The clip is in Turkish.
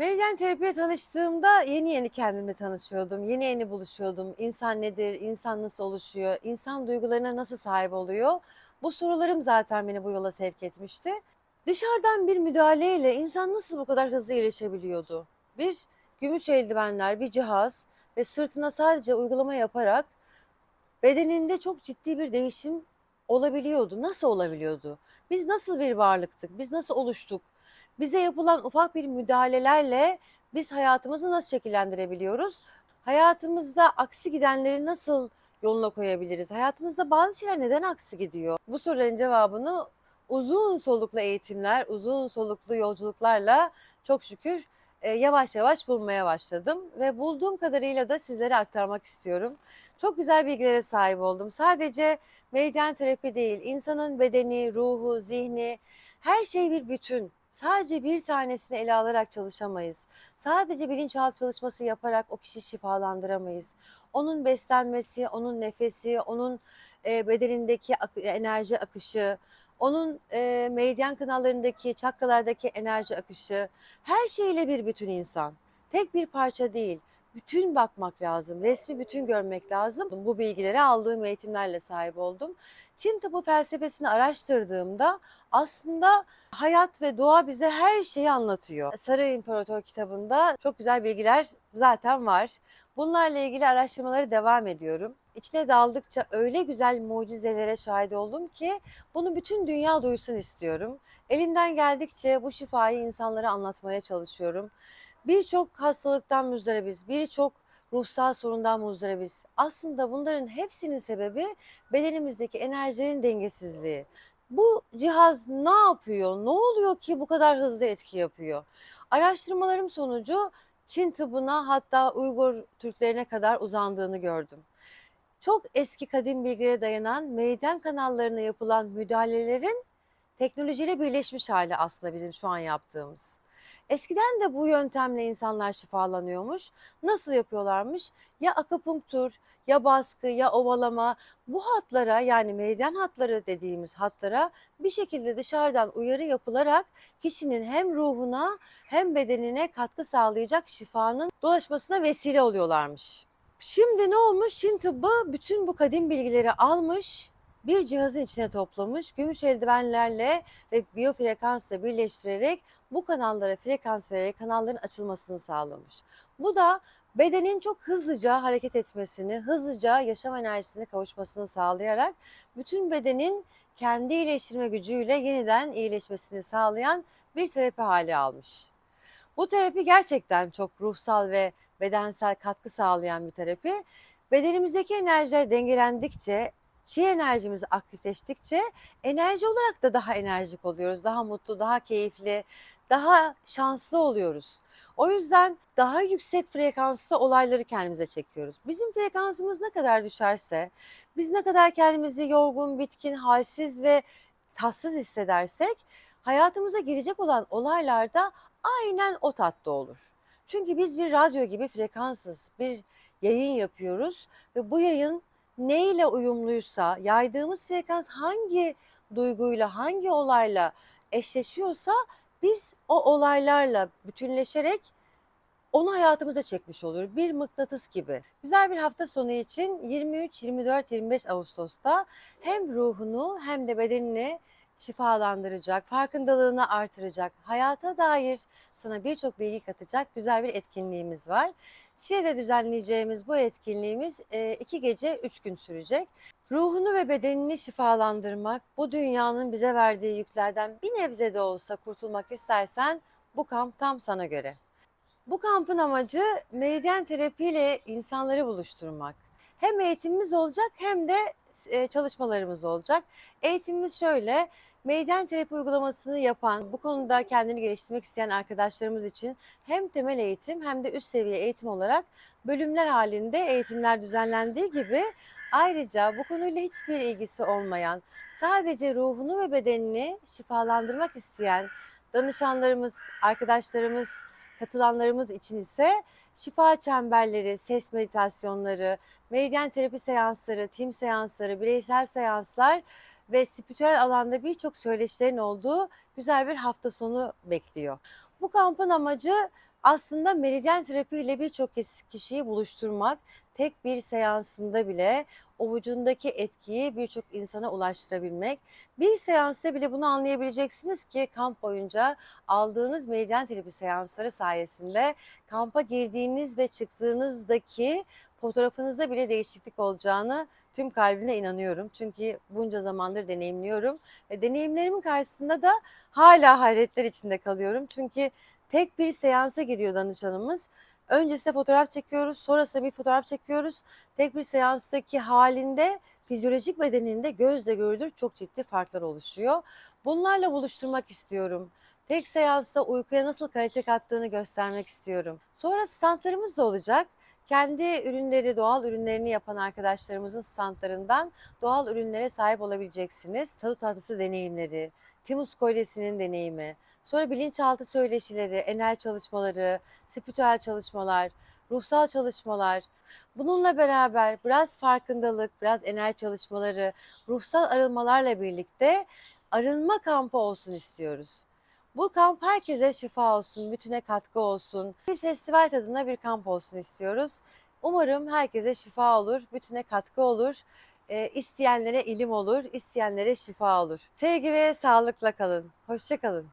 Meridyen terapiye tanıştığımda yeni yeni kendimle tanışıyordum. Yeni yeni buluşuyordum. İnsan nedir? İnsan nasıl oluşuyor? İnsan duygularına nasıl sahip oluyor? Bu sorularım zaten beni bu yola sevk etmişti. Dışarıdan bir müdahaleyle insan nasıl bu kadar hızlı iyileşebiliyordu? Bir gümüş eldivenler, bir cihaz ve sırtına sadece uygulama yaparak bedeninde çok ciddi bir değişim olabiliyordu. Nasıl olabiliyordu? Biz nasıl bir varlıktık? Biz nasıl oluştuk? Bize yapılan ufak bir müdahalelerle biz hayatımızı nasıl şekillendirebiliyoruz? Hayatımızda aksi gidenleri nasıl yoluna koyabiliriz? Hayatımızda bazı şeyler neden aksi gidiyor? Bu soruların cevabını uzun soluklu eğitimler, uzun soluklu yolculuklarla çok şükür e, yavaş yavaş bulmaya başladım ve bulduğum kadarıyla da sizlere aktarmak istiyorum. Çok güzel bilgilere sahip oldum. Sadece meridyen terapi değil, insanın bedeni, ruhu, zihni, her şey bir bütün. Sadece bir tanesini ele alarak çalışamayız. Sadece bilinçaltı çalışması yaparak o kişiyi şifalandıramayız. Onun beslenmesi, onun nefesi, onun e, bedenindeki enerji akışı, onun e, meridyen kanallarındaki, çakralardaki enerji akışı, her şeyle bir bütün insan. Tek bir parça değil. Bütün bakmak lazım, resmi bütün görmek lazım. Bu bilgileri aldığım eğitimlerle sahip oldum. Çin tıbbı felsefesini araştırdığımda aslında hayat ve doğa bize her şeyi anlatıyor. Sarı İmparator kitabında çok güzel bilgiler zaten var. Bunlarla ilgili araştırmalara devam ediyorum. İçine daldıkça öyle güzel mucizelere şahit oldum ki bunu bütün dünya duysun istiyorum. Elimden geldikçe bu şifayı insanlara anlatmaya çalışıyorum. Birçok hastalıktan muzdaribiz, birçok ruhsal sorundan muzdaribiz. Aslında bunların hepsinin sebebi bedenimizdeki enerjinin dengesizliği. Bu cihaz ne yapıyor? Ne oluyor ki bu kadar hızlı etki yapıyor? Araştırmalarım sonucu Çin tıbbına hatta Uygur Türklerine kadar uzandığını gördüm. Çok eski kadim bilgilere dayanan meridyen kanallarına yapılan müdahalelerin teknolojiyle birleşmiş hali aslında bizim şu an yaptığımız. Eskiden de bu yöntemle insanlar şifalanıyormuş. Nasıl yapıyorlarmış? Ya akupunktur, ya baskı, ya ovalama bu hatlara yani meridyen hatları dediğimiz hatlara bir şekilde dışarıdan uyarı yapılarak kişinin hem ruhuna hem bedenine katkı sağlayacak şifanın dolaşmasına vesile oluyorlarmış. Şimdi ne olmuş? Çin tıbbı bütün bu kadim bilgileri almış, bir cihazın içine toplamış, gümüş eldivenlerle ve biyofrekansla birleştirerek bu kanallara frekans vererek kanalların açılmasını sağlamış. Bu da bedenin çok hızlıca hareket etmesini, hızlıca yaşam enerjisine kavuşmasını sağlayarak bütün bedenin kendi iyileştirme gücüyle yeniden iyileşmesini sağlayan bir terapi hali almış. Bu terapi gerçekten çok ruhsal ve bedensel katkı sağlayan bir terapi. Bedenimizdeki enerjiler dengelendikçe, çi enerjimiz aktifleştikçe enerji olarak da daha enerjik oluyoruz. Daha mutlu, daha keyifli, daha şanslı oluyoruz. O yüzden daha yüksek frekanslı olayları kendimize çekiyoruz. Bizim frekansımız ne kadar düşerse, biz ne kadar kendimizi yorgun, bitkin, halsiz ve tatsız hissedersek hayatımıza girecek olan olaylarda aynen o tatta olur. Çünkü biz bir radyo gibi frekansız bir yayın yapıyoruz ve bu yayın neyle uyumluysa, yaydığımız frekans hangi duyguyla, hangi olayla eşleşiyorsa biz o olaylarla bütünleşerek onu hayatımıza çekmiş olur. Bir mıknatıs gibi. Güzel bir hafta sonu için 23, 24, 25 Ağustos'ta hem ruhunu hem de bedenini şifalandıracak, farkındalığını artıracak, hayata dair sana birçok bilgi katacak güzel bir etkinliğimiz var. Şile'de düzenleyeceğimiz bu etkinliğimiz e, iki gece, üç gün sürecek. Ruhunu ve bedenini şifalandırmak, bu dünyanın bize verdiği yüklerden bir nebze de olsa kurtulmak istersen bu kamp tam sana göre. Bu kampın amacı meridyen terapiyle insanları buluşturmak. Hem eğitimimiz olacak hem de e, çalışmalarımız olacak. Eğitimimiz şöyle, meridyen terapi uygulamasını yapan, bu konuda kendini geliştirmek isteyen arkadaşlarımız için hem temel eğitim hem de üst seviye eğitim olarak bölümler halinde eğitimler düzenlendiği gibi ayrıca bu konuyla hiçbir ilgisi olmayan, sadece ruhunu ve bedenini şifalandırmak isteyen danışanlarımız, arkadaşlarımız, katılanlarımız için ise şifa çemberleri, ses meditasyonları, meridyen terapi seansları, tim seansları, bireysel seanslar ve spiritüel alanda birçok söyleşilerin olduğu güzel bir hafta sonu bekliyor. Bu kampın amacı Aslında meridyen terapi ile birçok kişiyi buluşturmak tek bir seansında bile o vücudundaki etkiyi birçok insana ulaştırabilmek. Bir seansta bile bunu anlayabileceksiniz ki kamp boyunca aldığınız meridyen terapi seansları sayesinde kampa girdiğiniz ve çıktığınızdaki fotoğrafınızda bile değişiklik olacağını tüm kalbine inanıyorum. Çünkü bunca zamandır deneyimliyorum ve deneyimlerimin karşısında da hala hayretler içinde kalıyorum. Çünkü tek bir seansa giriyor danışanımız. Öncesinde fotoğraf çekiyoruz, sonrasında bir fotoğraf çekiyoruz. Tek bir seanstaki halinde fizyolojik bedeninde gözle görülür çok ciddi farklar oluşuyor. Bunlarla buluşturmak istiyorum. Tek seansta uykuya nasıl kalite kattığını göstermek istiyorum. Sonra standlarımız da olacak. Kendi ürünleri, doğal ürünlerini yapan arkadaşlarımızın standlarından doğal ürünlere sahip olabileceksiniz. Tadı tatlısı deneyimleri, Timus kolyesinin deneyimi, sonra bilinçaltı söyleşileri, enel çalışmaları, spiritüel çalışmalar, ruhsal çalışmalar. Bununla beraber biraz farkındalık, biraz enel çalışmaları, ruhsal arınmalarla birlikte arınma kampı olsun istiyoruz. Bu kamp herkese şifa olsun, bütüne katkı olsun. Bir festival tadında bir kamp olsun istiyoruz. Umarım herkese şifa olur, bütüne katkı olur. E, isteyenlere ilim olur, isteyenlere şifa olur. Sevgi ve sağlıkla kalın. Hoşça kalın.